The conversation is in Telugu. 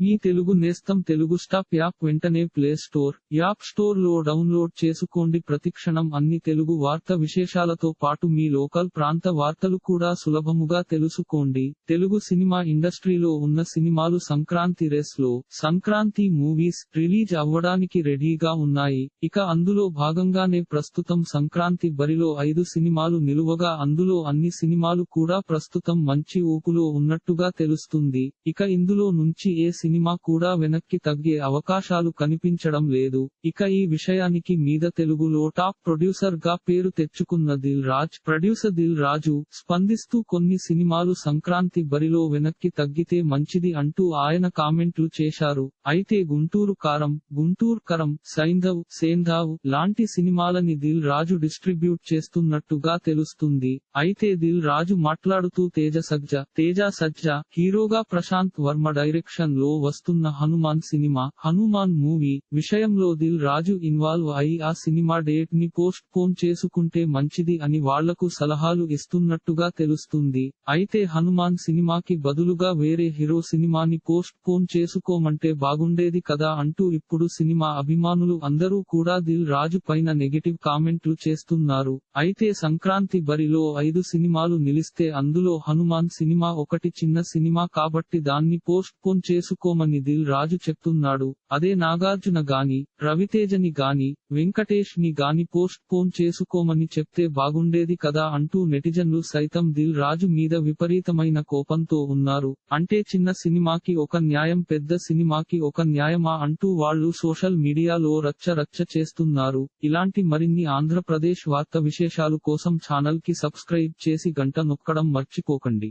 మీ తెలుగు నేస్తం తెలుగు స్టాప్ యాప్ వెంటనే ప్లే స్టోర్ యాప్ స్టోర్లో డౌన్లోడ్ చేసుకోండి. ప్రతిక్షణం అన్ని తెలుగు వార్త విశేషాలతో పాటు మీ లోకల్ ప్రాంత వార్తలు కూడా సులభముగా తెలుసుకోండి. తెలుగు సినిమా ఇండస్ట్రీలో ఉన్న సినిమాలు సంక్రాంతి రేస్లో సంక్రాంతి మూవీస్ రిలీజ్ అవ్వడానికి రెడీగా ఉన్నాయి. ఇక అందులో భాగంగానే ప్రస్తుతం సంక్రాంతి బరిలో ఐదు సినిమాలు నిలువగా అందులో అన్ని సినిమాలు కూడా ప్రస్తుతం మంచి ఊపులో ఉన్నట్టుగా తెలుస్తుంది. ఇక ఇందులో నుంచి ఏ సినిమా కూడా వెనక్కి తగ్గే అవకాశాలు కనిపించడం లేదు. ఇక ఈ విషయానికి మీద తెలుగులో టాప్ ప్రొడ్యూసర్గా పేరు తెచ్చుకున్న దిల్ రాజ్ ప్రొడ్యూసర్ దిల్ రాజు స్పందిస్తూ కొన్ని సినిమాలు సంక్రాంతి బరిలో వెనక్కి తగ్గితే మంచిది అంటూ ఆయన కామెంట్లు చేశారు. అయితే గుంటూరు కారం గుంటూరు కరం సైంధవ్ సేంధావ్ లాంటి సినిమాలని దిల్ రాజు డిస్ట్రిబ్యూట్ చేస్తున్నట్టుగా తెలుస్తుంది. అయితే దిల్ రాజు మాట్లాడుతూ తేజ సజ్జ తేజ సజ్జ హీరోగా ప్రశాంత్ వర్మ డైరెక్షన్లో వస్తున్న హనుమాన్ సినిమా హనుమాన్ మూవీ విషయంలో దిల్ రాజు ఇన్వాల్వ్ అయి ఆ సినిమా డేట్ని పోస్ట్ పోన్ చేసుకుంటే మంచిది అని వాళ్ళకు సలహాలు ఇస్తున్నట్టుగా తెలుస్తుంది. అయితే హనుమాన్ సినిమాకి బదులుగా వేరే హీరో సినిమాని పోస్ట్ పోన్ చేసుకోమంటే బాగుండేది కదా అంటూ ఇప్పుడు సినిమా అభిమానులు అందరూ కూడా దిల్ రాజు పైన నెగటివ్ కామెంట్లు చేస్తున్నారు. అయితే సంక్రాంతి బరిలో ఐదు సినిమాలు నిలిస్తే అందులో హనుమాన్ సినిమా ఒకటి చిన్న సినిమా కాబట్టి దాన్ని పోస్ట్ పోన్ చేసుకోమని దిల్ రాజు చెప్తున్నాడు. అదే నాగార్జున గాని రవితేజని గాని వెంకటేష్ని గాని పోస్ట్ పోన్ చేసుకోమని చెప్తే బాగుండేది కదా అంటూ నెటిజన్లు సైతం దిల్ రాజు మీద విపరీతమైన కోపంతో ఉన్నారు. అంటే చిన్న సినిమాకి ఒక న్యాయం పెద్ద సినిమాకి ఒక న్యాయమా అంటూ వాళ్ళు సోషల్ మీడియాలో రచ్చ రచ్చ చేస్తున్నారు. ఇలాంటి మరిన్ని ఆంధ్రప్రదేశ్ వార్త విశేషాలు కోసం ఛానల్కి సబ్స్క్రైబ్ చేసి గంట నొక్కడం మర్చిపోకండి.